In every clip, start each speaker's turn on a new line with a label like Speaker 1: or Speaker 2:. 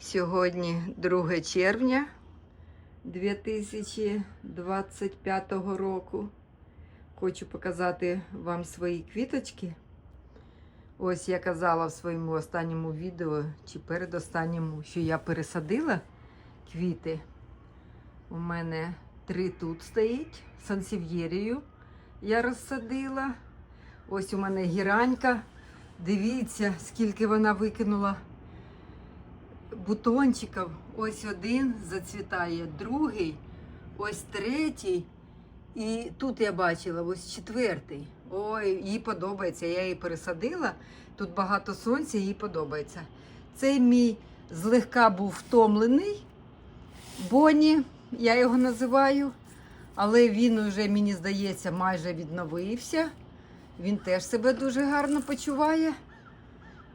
Speaker 1: Сьогодні 2 червня 2025 року. Хочу показати вам свої квіточки. Ось я казала в своєму останньому відео чи передостанньому, що я пересадила квіти. У мене три тут стоїть, сансів'єрію я розсадила. Ось у мене гіранька. Дивіться, скільки вона викинула бутончиків. Ось один зацвітає, другий, ось третій. І тут я бачила ось четвертий. Ой, їй подобається. Я її пересадила. Тут багато сонця, їй подобається. Цей мій злегка був втомлений. Боні, я його називаю. Але він уже, мені здається, майже відновився. Він теж себе дуже гарно почуває.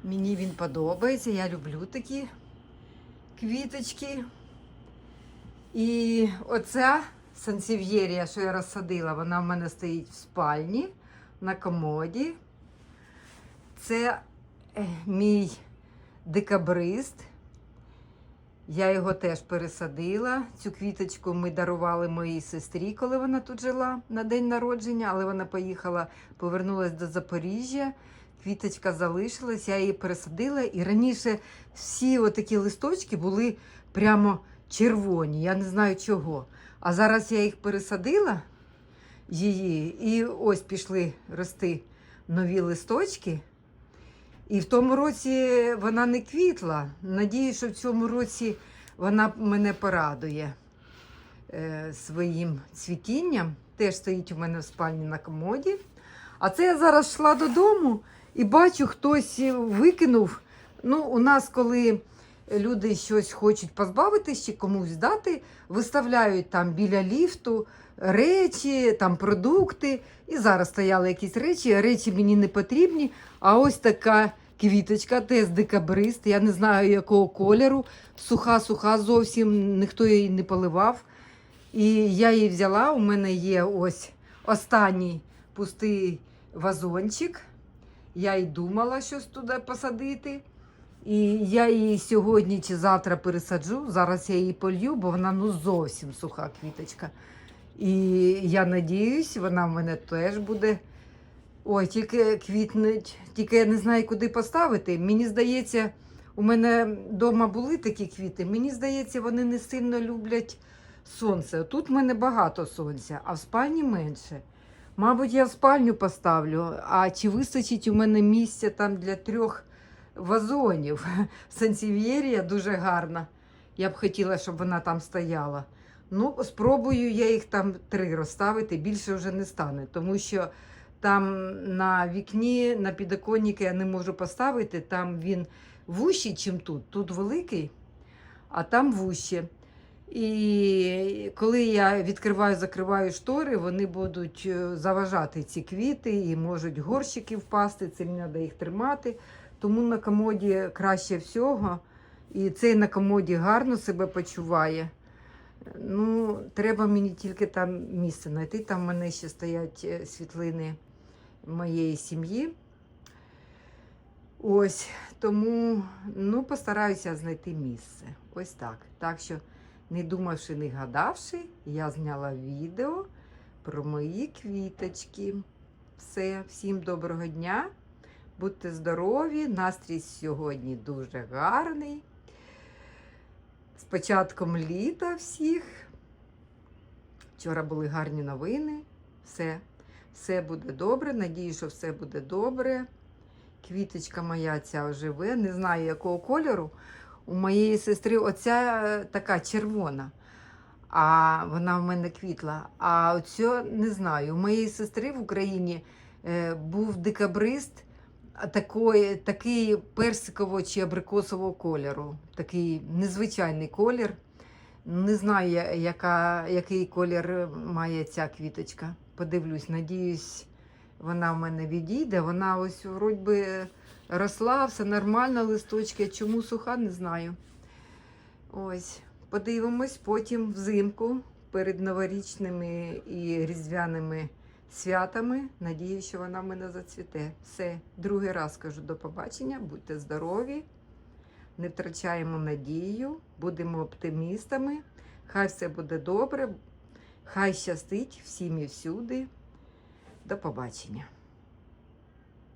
Speaker 1: Мені він подобається. Я люблю такі квіточки. І оця сансів'єрія, що я розсадила, вона в мене стоїть в спальні на комоді. Це е, мій декабрист. Я його теж пересадила. Цю квіточку ми дарували моїй сестрі, коли вона тут жила на день народження, але вона поїхала, повернулася до Запоріжжя. Квіточка залишилась, я її пересадила. І раніше всі отакі листочки були прямо червоні. Я не знаю чого. А зараз я їх пересадила, її, і ось пішли рости нові листочки. І в тому році вона не квітла. Надію, що в цьому році вона мене порадує е, своїм цвітінням. Теж стоїть у мене в спальні на комоді. А це я зараз йшла додому і бачу, хтось викинув. Ну, у нас, коли люди щось хочуть позбавитись чи комусь дати, виставляють там біля ліфту речі, там продукти. І зараз стояли якісь речі. Речі мені не потрібні. А ось така квіточка, теж декабрист. Я не знаю якого кольору. Суха-суха зовсім, ніхто її не поливав. І я її взяла. У мене є ось останній пустий вазончик. Я й думала щось туди посадити. І я її сьогодні чи завтра пересаджу. Зараз я її полью, бо вона ну зовсім суха квіточка. І я надіюсь, вона в мене теж буде. Ой, тільки квітнуть, тільки я не знаю, куди поставити. Мені здається, у мене вдома були такі квіти. Мені здається, вони не сильно люблять сонце. Тут в мене багато сонця, а в спальні менше. Мабуть, я спальню поставлю. А чи вистачить у мене місця там для трьох вазонів? Сансів'єрія дуже гарна. Я б хотіла, щоб вона там стояла. Ну, спробую я їх там три розставити, більше вже не стане, тому що там на вікні, на підоконнику я не можу поставити, там він вущий, чим тут. Тут великий, а там вуще. І коли я відкриваю, закриваю штори, вони будуть е, заважати ці квіти і можуть горщики впасти, це мені треба їх тримати. Тому на комоді краще всього. І цей на комоді гарно себе почуває. Ну, треба мені тільки там місце знайти. Там в мене ще стоять е, світлини моєї сім'ї. Ось, тому ну, постараюся знайти місце. Ось так. Так що, не думавши, не гадавши, я зняла відео про мої квіточки. Все, всім доброго дня. Будьте здорові, настрій сьогодні дуже гарний. З початком літа всіх. Вчора були гарні новини. Все, все буде добре. Надію, що все буде добре. Квіточка моя ця живе. Не знаю, якого кольору. У моєї сестри оця е, така червона. А вона в мене квітла. А оцю не знаю. У моєї сестри в Україні е, був декабрист такої, такий персикового чи абрикосового кольору. Такий незвичайний колір. Не знаю, яка, який колір має ця квіточка. Подивлюсь, надіюсь, вона в мене відійде. Вона ось вроді росла, все нормально, листочки. Чому суха, не знаю. Ось, подивимось потім взимку перед новорічними і різдвяними святами. Надію, що вона в мене зацвіте. Все, другий раз кажу до побачення. Будьте здорові. не втрачаємо надію, будемо оптимістами. Хай все буде добре, хай щастить всім і всюди. До побачення.